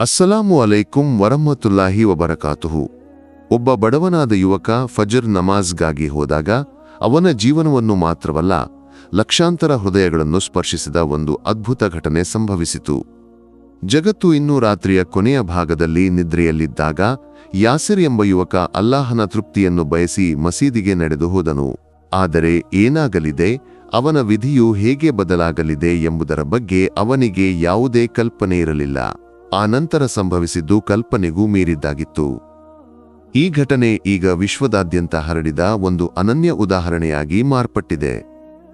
ಅಸ್ಸಲಾಮು ಅಲೈಕುಂ ವರಹಮತುಲ್ಲಾಹಿ ವಬರಕಾತುಹು. ಒಬ್ಬ ಬಡವನಾದ ಯುವಕ ಫಜರ್ ನಮಾಜ್ಗಾಗಿ ಹೋದಾಗ ಅವನ ಜೀವನವನ್ನು ಮಾತ್ರವಲ್ಲ, ಲಕ್ಷಾಂತರ ಹೃದಯಗಳನ್ನು ಸ್ಪರ್ಶಿಸಿದ ಒಂದು ಅದ್ಭುತ ಘಟನೆ ಸಂಭವಿಸಿತು. ಜಗತ್ತು ಇನ್ನೂ ರಾತ್ರಿಯ ಕೊನೆಯ ಭಾಗದಲ್ಲಿ ನಿದ್ರೆಯಲ್ಲಿದ್ದಾಗ ಯಾಸಿರ್ ಎಂಬ ಯುವಕ ಅಲ್ಲಾಹನ ತೃಪ್ತಿಯನ್ನು ಬಯಸಿ ಮಸೀದಿಗೆ ನಡೆದು ಹೋದನು. ಆದರೆ ಏನಾಗಲಿದೆ, ಅವನ ವಿಧಿಯು ಹೇಗೆ ಬದಲಾಗಲಿದೆ ಎಂಬುದರ ಬಗ್ಗೆ ಅವನಿಗೆ ಯಾವುದೇ ಕಲ್ಪನೆ ಇರಲಿಲ್ಲ. ಆ ನಂತರ ಸಂಭವಿಸಿದ್ದು ಕಲ್ಪನೆಗೂ ಮೀರಿದ್ದಾಗಿತ್ತು. ಈ ಘಟನೆ ಈಗ ವಿಶ್ವದಾದ್ಯಂತ ಹರಡಿದ ಒಂದು ಅನನ್ಯ ಉದಾಹರಣೆಯಾಗಿ ಮಾರ್ಪಟ್ಟಿದೆ.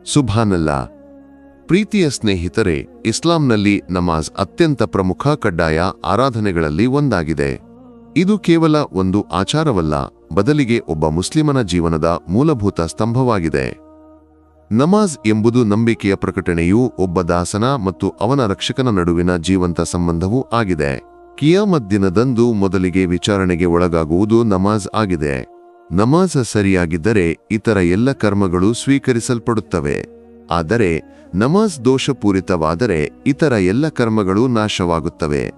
ಸುಭಾನಲ್ಲ. ಪ್ರೀತಿಯ ಸ್ನೇಹಿತರೆ, ಇಸ್ಲಾಂನಲ್ಲಿ ನಮಾಜ್ ಅತ್ಯಂತ ಪ್ರಮುಖ ಕಡ್ಡಾಯ ಆರಾಧನೆಗಳಲ್ಲಿ ಒಂದಾಗಿದೆ. ಇದು ಕೇವಲ ಒಂದು ಆಚಾರವಲ್ಲ, ಬದಲಿಗೆ ಒಬ್ಬ ಮುಸ್ಲಿಮನ ಜೀವನದ ಮೂಲಭೂತ ಸ್ತಂಭವಾಗಿದೆ. ನಮಾಜ್ ಎಂಬುದು ನಂಬಿಕೆಯ ಪ್ರಕಟಣೆಯು ಒಬ್ಬ ದಾಸನ ಮತ್ತು ಅವನ ರಕ್ಷಕನ ನಡುವಿನ ಜೀವಂತ ಸಂಬಂಧವೂ ಆಗಿದೆ. ಕಿಯಾಮತ್ ದಿನದಂದು ಮೊದಲಿಗೆ ವಿಚಾರಣೆಗೆ ಒಳಗಾಗುವುದು ನಮಾಜ್ ಆಗಿದೆ. ನಮಾಜ್ ಸರಿಯಾಗಿದ್ದರೆ ಇತರ ಎಲ್ಲ ಕರ್ಮಗಳು ಸ್ವೀಕರಿಸಲ್ಪಡುತ್ತವೆ. ಆದರೆ ನಮಾಜ್ ದೋಷಪೂರಿತವಾದರೆ ಇತರ ಎಲ್ಲ ಕರ್ಮಗಳು ನಾಶವಾಗುತ್ತವೆ.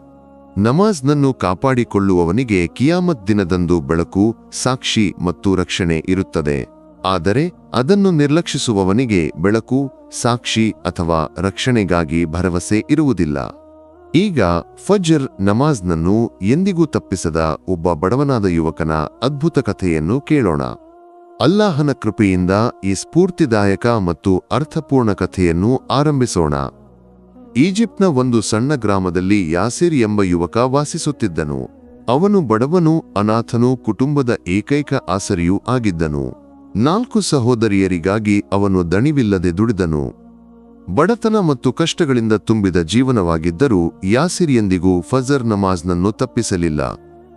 ನಮಾಜ್ನನ್ನು ಕಾಪಾಡಿಕೊಳ್ಳುವವನಿಗೆ ಕಿಯಾಮತ್ ದಿನದಂದು ಬೆಳಕು, ಸಾಕ್ಷಿ ಮತ್ತು ರಕ್ಷಣೆ ಇರುತ್ತದೆ. ಆದರೆ ಅದನ್ನು ನಿರ್ಲಕ್ಷಿಸುವವನಿಗೆ ಬೆಳಕು, ಸಾಕ್ಷಿ ಅಥವಾ ರಕ್ಷಣೆಗಾಗಿ ಭರವಸೆ ಇರುವುದಿಲ್ಲ. ಈಗ ಫಜರ್ ನಮಾಜ್ನನ್ನು ಎಂದಿಗೂ ತಪ್ಪಿಸದ ಒಬ್ಬ ಬಡವನಾದ ಯುವಕನ ಅದ್ಭುತ ಕಥೆಯನ್ನು ಕೇಳೋಣ. ಅಲ್ಲಾಹನ ಕೃಪೆಯಿಂದ ಈ ಸ್ಫೂರ್ತಿದಾಯಕ ಮತ್ತು ಅರ್ಥಪೂರ್ಣ ಕಥೆಯನ್ನು ಆರಂಭಿಸೋಣ. ಈಜಿಪ್ಟ್ನ ಒಂದು ಸಣ್ಣ ಗ್ರಾಮದಲ್ಲಿ ಯಾಸಿರ್ ಎಂಬ ಯುವಕ ವಾಸಿಸುತ್ತಿದ್ದನು. ಅವನು ಬಡವನು, ಅನಾಥನು, ಕುಟುಂಬದ ಏಕೈಕ ಆಸರಿಯೂ ಆಗಿದ್ದನು. ನಾಲ್ಕು ಸಹೋದರಿಯರಿಗಾಗಿ ಅವನು ದಣಿವಿಲ್ಲದೆ ದುಡಿದನು. ಬಡತನ ಮತ್ತು ಕಷ್ಟಗಳಿಂದ ತುಂಬಿದ ಜೀವನವಾಗಿದ್ದರೂ ಯಾಸಿರ್ ಎಂದಿಗೂ ಫಜರ್ ನಮಾಜ್ನನ್ನು ತಪ್ಪಿಸಲಿಲ್ಲ.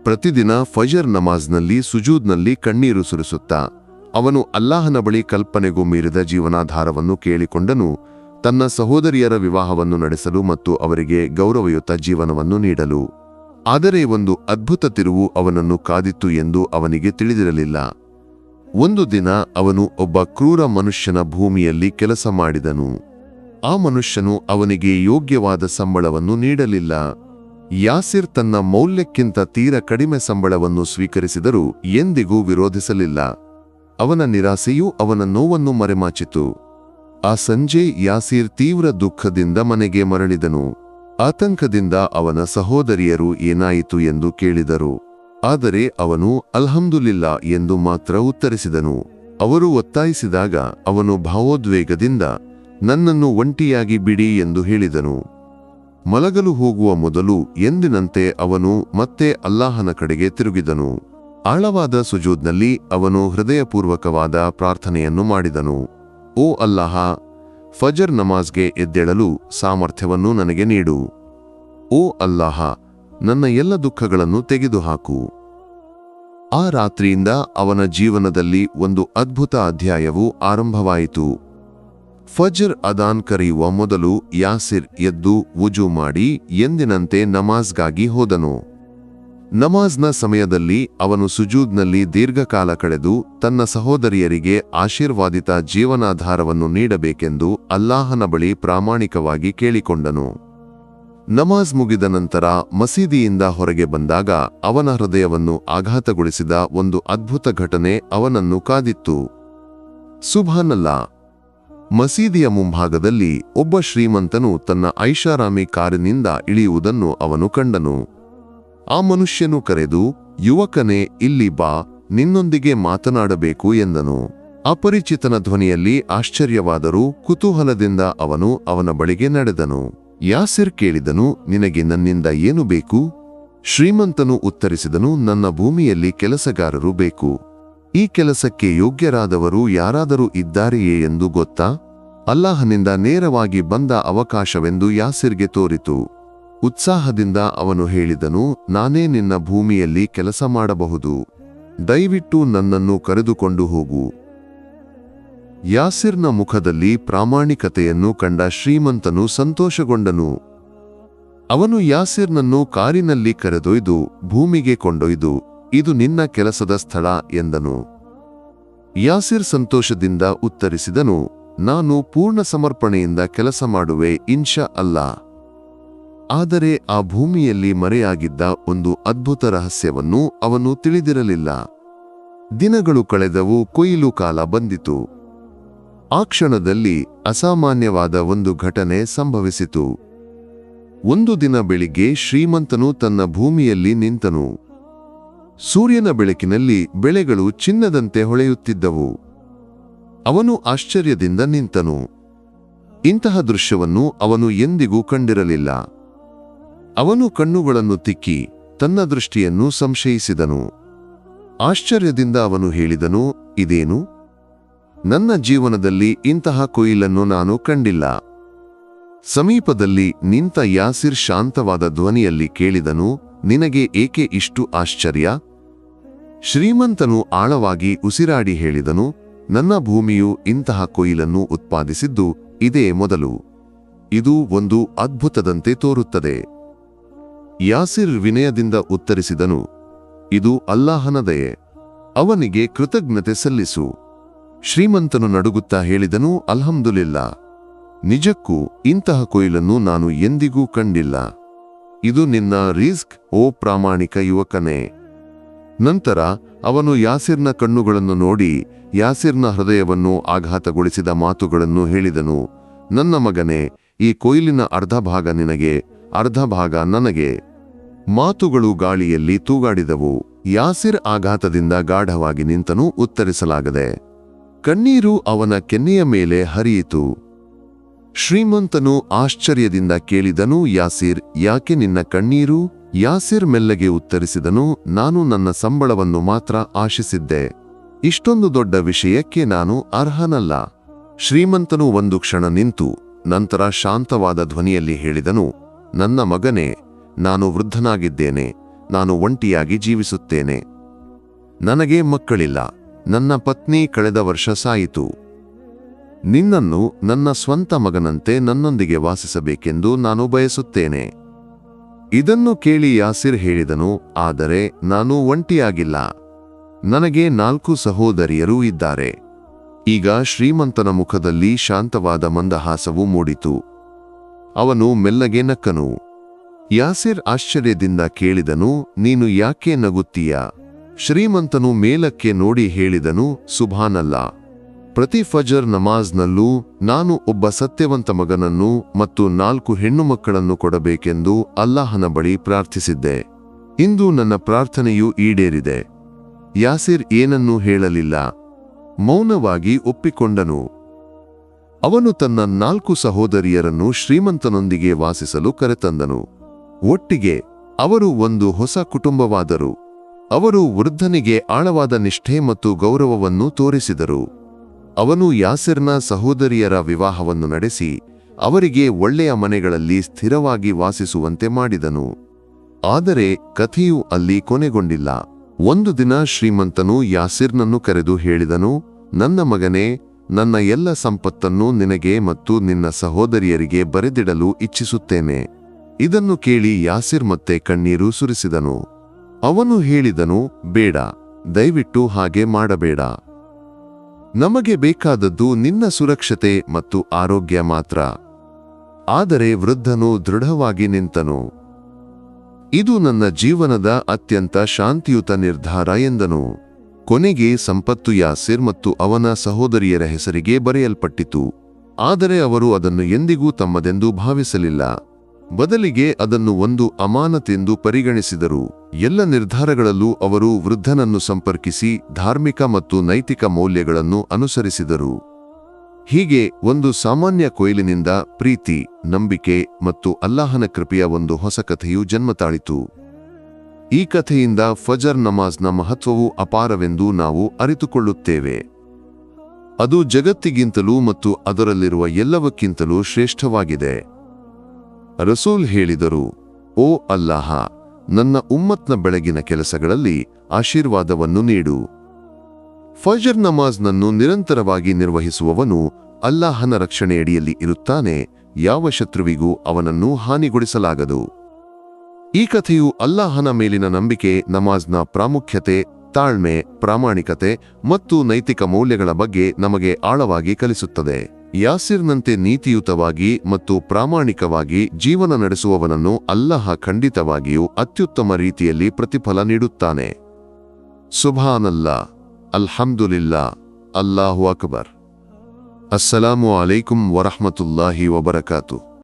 ಪ್ರತಿದಿನ ಫಜರ್ ನಮಾಜ್ನಲ್ಲಿ ಸುಜೂದ್ನಲ್ಲಿ ಕಣ್ಣೀರು ಸುರಿಸುತ್ತಾ, ಅವನು ಅಲ್ಲಾಹನ ಬಳಿ ಕಲ್ಪನೆಗೂ ಮೀರಿದ ಜೀವನಾಧಾರವನ್ನು ಕೇಳಿಕೊಂಡನು, ತನ್ನ ಸಹೋದರಿಯರ ವಿವಾಹವನ್ನು ನಡೆಸಲು ಮತ್ತು ಅವರಿಗೆ ಗೌರವಯುತ ಜೀವನವನ್ನು ನೀಡಲು. ಆದರೆ ಒಂದು ಅದ್ಭುತ ತಿರುವು ಅವನನ್ನು ಕಾದಿತ್ತು ಎಂದು ಅವನಿಗೆ ತಿಳಿದಿರಲಿಲ್ಲ. ಒಂದು ದಿನ ಅವನು ಒಬ್ಬ ಕ್ರೂರ ಮನುಷ್ಯನ ಭೂಮಿಯಲ್ಲಿ ಕೆಲಸ ಮಾಡಿದನು. ಆ ಮನುಷ್ಯನು ಅವನಿಗೆ ಯೋಗ್ಯವಾದ ಸಂಬಳವನ್ನು ನೀಡಲಿಲ್ಲ. ಯಾಸಿರ್ ತನ್ನ ಮೌಲ್ಯಕ್ಕಿಂತ ತೀರ ಕಡಿಮೆ ಸಂಬಳವನ್ನು ಸ್ವೀಕರಿಸಿದರೂ ಎಂದಿಗೂ ವಿರೋಧಿಸಲಿಲ್ಲ. ಅವನ ನಿರಾಸೆಯೂ ಅವನ ನೋವನ್ನು ಮರೆಮಾಚಿತು. ಆ ಸಂಜೆ ಯಾಸಿರ್ ತೀವ್ರ ದುಃಖದಿಂದ ಮನೆಗೆ ಮರಳಿದನು. ಆತಂಕದಿಂದ ಅವನ ಸಹೋದರಿಯರು ಏನಾಯಿತು ಎಂದು ಕೇಳಿದರು. ಆದರೆ ಅವನು, ಅಲ್ಹಮ್ದುಲಿಲ್ಲ ಎಂದು ಮಾತ್ರ ಉತ್ತರಿಸಿದನು. ಅವರು ಒತ್ತಾಯಿಸಿದಾಗ ಅವನು ಭಾವೋದ್ವೇಗದಿಂದ, ನನ್ನನ್ನು ಒಂಟಿಯಾಗಿ ಬಿಡಿ ಎಂದು ಹೇಳಿದನು. ಮಲಗಲು ಹೋಗುವ ಮೊದಲು ಎಂದಿನಂತೆ ಅವನು ಮತ್ತೆ ಅಲ್ಲಾಹನ ಕಡೆಗೆ ತಿರುಗಿದನು. ಆಳವಾದ ಸುಜೂದ್ನಲ್ಲಿ ಅವನು ಹೃದಯಪೂರ್ವಕವಾದ ಪ್ರಾರ್ಥನೆಯನ್ನು ಮಾಡಿದನು. ಓ ಅಲ್ಲಾಹ, ಫಜರ್ ನಮಾಜ್ಗೆ ಎದ್ದೇಳಲು ಸಾಮರ್ಥ್ಯವನ್ನು ನನಗೆ ನೀಡು. ಓ ಅಲ್ಲಾಹ ನನ್ನ ಎಲ್ಲ ದುಃಖಗಳನ್ನು ತೆಗೆದುಹಾಕು. ಆ ರಾತ್ರಿಯಿಂದ ಅವನ ಜೀವನದಲ್ಲಿ ಒಂದು ಅದ್ಭುತ ಅಧ್ಯಾಯವು ಆರಂಭವಾಯಿತು. ಫಜರ್ ಅದಾನ್ ಕರೆಯುವ ಮೊದಲು ಯಾಸಿರ್ ಎದ್ದು ವುಜು ಮಾಡಿ ಎಂದಿನಂತೆ ನಮಾಜ್ಗಾಗಿ ಹೋದನು. ನಮಾಜ್ನ ಸಮಯದಲ್ಲಿ ಅವನು ಸುಜೂದ್ನಲ್ಲಿ ದೀರ್ಘಕಾಲ ಕಳೆದು ತನ್ನ ಸಹೋದರಿಯರಿಗೆ ಆಶೀರ್ವಾದಿತ ಜೀವನಾಧಾರವನ್ನು ನೀಡಬೇಕೆಂದು ಅಲ್ಲಾಹನ ಬಳಿ ಪ್ರಾಮಾಣಿಕವಾಗಿ ಕೇಳಿಕೊಂಡನು. ನಮಾಜ್ ಮುಗಿದ ನಂತರ ಮಸೀದಿಯಿಂದ ಹೊರಗೆ ಬಂದಾಗ ಅವನ ಹೃದಯವನ್ನು ಆಘಾತಗೊಳಿಸಿದ ಒಂದು ಅದ್ಭುತ ಘಟನೆ ಅವನನ್ನು ಕಾದಿತ್ತು. ಸುಭಾನಲ್ಲ, ಮಸೀದಿಯ ಮುಂಭಾಗದಲ್ಲಿ ಒಬ್ಬ ಶ್ರೀಮಂತನು ತನ್ನ ಐಷಾರಾಮಿ ಕಾರಿನಿಂದ ಇಳಿಯುವುದನ್ನು ಅವನು ಕಂಡನು. ಆ ಮನುಷ್ಯನು ಕರೆದು, ಯುವಕನೇ, ಇಲ್ಲಿ ಬಾ, ನಿನ್ನೊಂದಿಗೆ ಮಾತನಾಡಬೇಕು ಎಂದನು. ಅಪರಿಚಿತನ ಧ್ವನಿಯಲ್ಲಿ ಆಶ್ಚರ್ಯವಾದರೂ ಕುತೂಹಲದಿಂದ ಅವನು ಅವನ ಬಳಿಗೆ ನಡೆದನು. ಯಾಸಿರ್ ಕೇಳಿದನು, ನಿನಗೆ ನನ್ನಿಂದ ಏನು ಬೇಕು? ಶ್ರೀಮಂತನು ಉತ್ತರಿಸಿದನು, ನನ್ನ ಭೂಮಿಯಲ್ಲಿ ಕೆಲಸಗಾರರು ಬೇಕು. ಈ ಕೆಲಸಕ್ಕೆ ಯೋಗ್ಯರಾದವರು ಯಾರಾದರೂ ಇದ್ದಾರೆಯೇ ಎಂದು ಗೊತ್ತಾ? ಅಲ್ಲಾಹನಿಂದ ನೇರವಾಗಿ ಬಂದ ಅವಕಾಶವೆಂದು ಯಾಸಿರ್ಗೆ ತೋರಿತು. ಉತ್ಸಾಹದಿಂದ ಅವನು ಹೇಳಿದನು, ನಾನೇ ನಿನ್ನ ಭೂಮಿಯಲ್ಲಿ ಕೆಲಸ ಮಾಡಬಹುದು. ದಯವಿಟ್ಟು ನನ್ನನ್ನು ಕರೆದುಕೊಂಡು ಹೋಗು. ಯಾಸಿರ್ನ ಮುಖದಲ್ಲಿ ಪ್ರಾಮಾಣಿಕತೆಯನ್ನು ಕಂಡ ಶ್ರೀಮಂತನು ಸಂತೋಷಗೊಂಡನು. ಅವನು ಯಾಸಿರ್ನನ್ನು ಕಾರಿನಲ್ಲಿ ಕರೆದೊಯ್ದು ಭೂಮಿಗೆ ಕೊಂಡೊಯ್ದು, ಇದು ನಿನ್ನ ಕೆಲಸದ ಸ್ಥಳ ಎಂದನು. ಯಾಸಿರ್ ಸಂತೋಷದಿಂದ ಉತ್ತರಿಸಿದನು, ನಾನು ಪೂರ್ಣ ಸಮರ್ಪಣೆಯಿಂದ ಕೆಲಸ ಮಾಡುವೆ, ಇನ್ಶಾ ಅಲ್ಲ ಆದರೆ ಆ ಭೂಮಿಯಲ್ಲಿ ಮರೆಯಾಗಿದ್ದ ಒಂದು ಅದ್ಭುತ ರಹಸ್ಯವನ್ನು ಅವನು ತಿಳಿದಿರಲಿಲ್ಲ. ದಿನಗಳು ಕಳೆದವು, ಕೊಯ್ಲು ಕಾಲ ಬಂದಿತು. ಆ ಕ್ಷಣದಲ್ಲಿ ಅಸಾಮಾನ್ಯವಾದ ಒಂದು ಘಟನೆ ಸಂಭವಿಸಿತು. ಒಂದು ದಿನ ಬೆಳಿಗ್ಗೆ ಶ್ರೀಮಂತನು ತನ್ನ ಭೂಮಿಯಲ್ಲಿ ನಿಂತನು. ಸೂರ್ಯನ ಬೆಳಕಿನಲ್ಲಿ ಬೆಳೆಗಳು ಚಿನ್ನದಂತೆ ಹೊಳೆಯುತ್ತಿದ್ದವು. ಅವನು ಆಶ್ಚರ್ಯದಿಂದ ನಿಂತನು. ಇಂತಹ ದೃಶ್ಯವನ್ನು ಅವನು ಎಂದಿಗೂ ಕಂಡಿರಲಿಲ್ಲ. ಅವನು ಕಣ್ಣುಗಳನ್ನು ತಿಕ್ಕಿ ತನ್ನ ದೃಷ್ಟಿಯನ್ನು ಸಂಶಯಿಸಿದನು. ಆಶ್ಚರ್ಯದಿಂದ ಅವನು ಹೇಳಿದನು, ಇದೇನು? ನನ್ನ ಜೀವನದಲ್ಲಿ ಇಂತಹ ಕೊಯಿಲನ್ನು ನಾನು ಕಂಡಿಲ್ಲ. ಸಮೀಪದಲ್ಲಿ ನಿಂತ ಯಾಸಿರ್ ಶಾಂತವಾದ ಧ್ವನಿಯಲ್ಲಿ ಕೇಳಿದನು, ನಿನಗೆ ಏಕೆ ಇಷ್ಟು ಆಶ್ಚರ್ಯ? ಶ್ರೀಮಂತನು ಆಳವಾಗಿ ಉಸಿರಾಡಿ ಹೇಳಿದನು, ನನ್ನ ಭೂಮಿಯು ಇಂತಹ ಕೊಯಿಲನ್ನು ಉತ್ಪಾದಿಸಿದ್ದು ಇದೇ ಮೊದಲು. ಇದು ಒಂದು ಅದ್ಭುತದಂತೆ ತೋರುತ್ತದೆ. ಯಾಸಿರ್ ವಿನಯದಿಂದ ಉತ್ತರಿಸಿದನು, ಇದು ಅಲ್ಲಾಹನ ದಯೆ. ಅವನಿಗೆ ಕೃತಜ್ಞತೆ ಸಲ್ಲಿಸು. ಶ್ರೀಮಂತನು ನಡುಗುತ್ತಾ ಹೇಳಿದನು, ಅಲ್ಹಮ್ದುಲಿಲ್ಲ, ನಿಜಕ್ಕೂ ಇಂತಹ ಕೊಯ್ಲನ್ನು ನಾನು ಎಂದಿಗೂ ಕಂಡಿಲ್ಲ. ಇದು ನಿನ್ನ ರಿಸ್ಕ್, ಓ ಪ್ರಾಮಾಣಿಕ ಯುವಕನೇ. ನಂತರ ಅವನು ಯಾಸಿರ್ನ ಕಣ್ಣುಗಳನ್ನು ನೋಡಿ, ಯಾಸಿರ್ನ ಹೃದಯವನ್ನು ಆಘಾತಗೊಳಿಸಿದ ಮಾತುಗಳನ್ನು ಹೇಳಿದನು, ನನ್ನ ಮಗನೇ, ಈ ಕೊಯ್ಲಿನ ಅರ್ಧ ಭಾಗ ನಿನಗೆ, ಅರ್ಧ ಭಾಗ ನನಗೆ. ಮಾತುಗಳು ಗಾಳಿಯಲ್ಲಿ ತೂಗಾಡಿದವು, ಯಾಸಿರ್ ಆಘಾತದಿಂದ ಗಾಢವಾಗಿ ನಿಂತನು, ಉತ್ತರಿಸಲಾಗದೆ. ಕಣ್ಣೀರು ಅವನ ಕೆನ್ನೆಯ ಮೇಲೆ ಹರಿಯಿತು. ಶ್ರೀಮಂತನು ಆಶ್ಚರ್ಯದಿಂದ ಕೇಳಿದನು, ಯಾಸಿರ್, ಯಾಕೆ ನಿನ್ನ ಕಣ್ಣೀರು? ಯಾಸಿರ್ ಮೆಲ್ಲಗೆ ಉತ್ತರಿಸಿದನು, ನಾನು ನನ್ನ ಸಂಬಳವನ್ನು ಮಾತ್ರ ಆಶಿಸಿದ್ದೆ. ಇಷ್ಟೊಂದು ದೊಡ್ಡ ವಿಷಯಕ್ಕೆ ನಾನು ಅರ್ಹನಲ್ಲ. ಶ್ರೀಮಂತನು ಒಂದು ಕ್ಷಣ ನಿಂತು, ನಂತರ ಶಾಂತವಾದ ಧ್ವನಿಯಲ್ಲಿ ಹೇಳಿದನು, ನನ್ನ ಮಗನೇ, ನಾನು ವೃದ್ಧನಾಗಿದ್ದೇನೆ, ನಾನು ಒಂಟಿಯಾಗಿ ಜೀವಿಸುತ್ತೇನೆ. ನನಗೆ ಮಕ್ಕಳಿಲ್ಲ. ನನ್ನ ಪತ್ನಿ ಕಳೆದ ವರ್ಷ ಸಾಯಿತು. ನಿನ್ನನ್ನು ನನ್ನ ಸ್ವಂತ ಮಗನಂತೆ ನನ್ನೊಂದಿಗೆ ವಾಸಿಸಬೇಕೆಂದು ನಾನು ಬಯಸುತ್ತೇನೆ. ಇದನ್ನು ಕೇಳಿ ಯಾಸಿರ್ ಹೇಳಿದನು, ಆದರೆ ನಾನು ಒಂಟಿಯಾಗಿಲ್ಲ. ನನಗೆ ನಾಲ್ಕು ಸಹೋದರಿಯರೂ ಇದ್ದಾರೆ. ಈಗ ಶ್ರೀಮಂತನ ಮುಖದಲ್ಲಿ ಶಾಂತವಾದ ಮಂದಹಾಸವು ಮೂಡಿತು. ಅವನು ಮೆಲ್ಲಗೆ ನಕ್ಕನು. ಯಾಸಿರ್ ಆಶ್ಚರ್ಯದಿಂದ ಕೇಳಿದನು, ನೀನು ಯಾಕೆ ನಗುತ್ತೀಯ? ಶ್ರೀಮಂತನು ಮೇಲಕ್ಕೆ ನೋಡಿ ಹೇಳಿದನು, ಸುಭಾನಲ್ಲ, ಪ್ರತಿ ಫಜರ್ ನಮಾಜ್ನಲ್ಲೂ ನಾನು ಒಬ್ಬ ಸತ್ಯವಂತ ಮಗನನ್ನು ಮತ್ತು ನಾಲ್ಕು ಹೆಣ್ಣು ಮಕ್ಕಳನ್ನು ಕೊಡಬೇಕೆಂದು ಅಲ್ಲಾಹನ ಬಳಿ ಪ್ರಾರ್ಥಿಸಿದ್ದೆ. ಇಂದು ನನ್ನ ಪ್ರಾರ್ಥನೆಯು ಈಡೇರಿದೆ. ಯಾಸಿರ್ ಏನನ್ನೂ ಹೇಳಲಿಲ್ಲ. ಮೌನವಾಗಿ ಒಪ್ಪಿಕೊಂಡನು. ಅವನು ತನ್ನ ನಾಲ್ಕು ಸಹೋದರಿಯರನ್ನು ಶ್ರೀಮಂತನೊಂದಿಗೆ ವಾಸಿಸಲು ಕರೆತಂದನು. ಒಟ್ಟಿಗೆ ಅವರು ಒಂದು ಹೊಸ ಕುಟುಂಬವಾದರು. ಅವರು ವೃದ್ಧನಿಗೆ ಆಳವಾದ ನಿಷ್ಠೆ ಮತ್ತು ಗೌರವವನ್ನು ತೋರಿಸಿದರು. ಅವನು ಯಾಸಿರ್ನ ಸಹೋದರಿಯರ ವಿವಾಹವನ್ನು ನಡೆಸಿ, ಅವರಿಗೆ ಒಳ್ಳೆಯ ಮನೆಗಳಲ್ಲಿ ಸ್ಥಿರವಾಗಿ ವಾಸಿಸುವಂತೆ ಮಾಡಿದನು. ಆದರೆ ಕಥೆಯು ಅಲ್ಲಿ ಕೊನೆಗೊಂಡಿಲ್ಲ. ಒಂದು ದಿನ ಶ್ರೀಮಂತನು ಯಾಸಿರ್ನನ್ನು ಕರೆದು ಹೇಳಿದನು, ನನ್ನ ಮಗನೇ, ನನ್ನ ಎಲ್ಲ ಸಂಪತ್ತನ್ನು ನಿನಗೆ ಮತ್ತು ನಿನ್ನ ಸಹೋದರಿಯರಿಗೆ ಬರೆದಿಡಲು ಇಚ್ಛಿಸುತ್ತೇನೆ. ಇದನ್ನು ಕೇಳಿ ಯಾಸಿರ್ ಮತ್ತೆ ಕಣ್ಣೀರು ಸುರಿಸಿದನು. ಅವನು ಹೇಳಿದನು, ಬೇಡ, ದಯವಿಟ್ಟು ಹಾಗೆ ಮಾಡಬೇಡ. ನಮಗೆ ಬೇಕಾದದ್ದು ನಿನ್ನ ಸುರಕ್ಷತೆ ಮತ್ತು ಆರೋಗ್ಯ ಮಾತ್ರ. ಆದರೆ ವೃದ್ಧನು ದೃಢವಾಗಿ ನಿಂತನು. ಇದು ನನ್ನ ಜೀವನದ ಅತ್ಯಂತ ಶಾಂತಿಯುತ ನಿರ್ಧಾರ ಎಂದನು. ಕೊನೆಗೆ ಸಂಪತ್ತು ಯಾಸಿರ್ ಮತ್ತು ಅವನ ಸಹೋದರಿಯರ ಹೆಸರಿಗೆ ಬರೆಯಲ್ಪಟ್ಟಿತು. ಆದರೆ ಅವರು ಅದನ್ನು ಎಂದಿಗೂ ತಮ್ಮದೆಂದು ಭಾವಿಸಲಿಲ್ಲ. ಬದಲಿಗೆ ಅದನ್ನು ಒಂದು ಅಮಾನತೆಂದು ಪರಿಗಣಿಸಿದರು. ಎಲ್ಲ ನಿರ್ಧಾರಗಳಲ್ಲೂ ಅವರು ವೃದ್ಧನನ್ನು ಸಂಪರ್ಕಿಸಿ ಧಾರ್ಮಿಕ ಮತ್ತು ನೈತಿಕ ಮೌಲ್ಯಗಳನ್ನು ಅನುಸರಿಸಿದರು. ಹೀಗೆ ಒಂದು ಸಾಮಾನ್ಯ ಕೊಯ್ಲಿನಿಂದ ಪ್ರೀತಿ, ನಂಬಿಕೆ ಮತ್ತು ಅಲ್ಲಾಹನ ಕೃಪೆಯ ಒಂದು ಹೊಸ ಕಥೆಯು ಜನ್ಮತಾಳಿತು. ಈ ಕಥೆಯಿಂದ ಫಜರ್ ನಮಾಜ್ನ ಮಹತ್ವವು ಅಪಾರವೆಂದು ನಾವು ಅರಿತುಕೊಳ್ಳುತ್ತೇವೆ. ಅದು ಜಗತ್ತಿಗಿಂತಲೂ ಮತ್ತು ಅದರಲ್ಲಿರುವ ಎಲ್ಲವಕ್ಕಿಂತಲೂ ಶ್ರೇಷ್ಠವಾಗಿದೆ. ರಸೂಲ್ ಹೇಳಿದರು, ಓ ಅಲ್ಲಾಹ, ನನ್ನ ಉಮ್ಮತ್ನ ಬೆಳಗಿನ ಕೆಲಸಗಳಲ್ಲಿ ಆಶೀರ್ವಾದವನ್ನು ನೀಡು. ಫಜರ್ ನಮಾಜ್ನನ್ನು ನಿರಂತರವಾಗಿ ನಿರ್ವಹಿಸುವವನು ಅಲ್ಲಾಹನ ರಕ್ಷಣೆಯಡಿಯಲ್ಲಿ ಇರುತ್ತಾನೆ, ಯಾವ ಶತ್ರುವಿಗೂ ಅವನನ್ನು ಹಾನಿಗೊಳಿಸಲಾಗದು. ಈ ಕಥೆಯು ಅಲ್ಲಾಹನ ಮೇಲಿನ ನಂಬಿಕೆ, ನಮಾಜ್ನ ಪ್ರಾಮುಖ್ಯತೆ, ತಾಳ್ಮೆ, ಪ್ರಾಮಾಣಿಕತೆ ಮತ್ತು ನೈತಿಕ ಮೌಲ್ಯಗಳ ಬಗ್ಗೆ ನಮಗೆ ಆಳವಾಗಿ ಕಲಿಸುತ್ತದೆ. ಯಾಸಿರ್ನಂತೆ ನೀತಿಯುತವಾಗಿ ಮತ್ತು ಪ್ರಾಮಾಣಿಕವಾಗಿ ಜೀವನ ನಡೆಸುವವನನ್ನು ಅಲ್ಲಹ ಖಂಡಿತವಾಗಿಯೂ ಅತ್ಯುತ್ತಮ ರೀತಿಯಲ್ಲಿ ಪ್ರತಿಫಲ ನೀಡುತ್ತಾನೆ. ಸುಭಾನಲ್ಲ. ಅಲ್ಹಮ್ದುಲಿಲ್ಲಾ. ಅಲ್ಲಾಹು ಅಕ್ಬರ್. ಅಸ್ಸಲಾಮು ಅಲೈಕುಂ ವರಹಮತುಲ್ಲಾಹಿ ವಬರಕಾತು.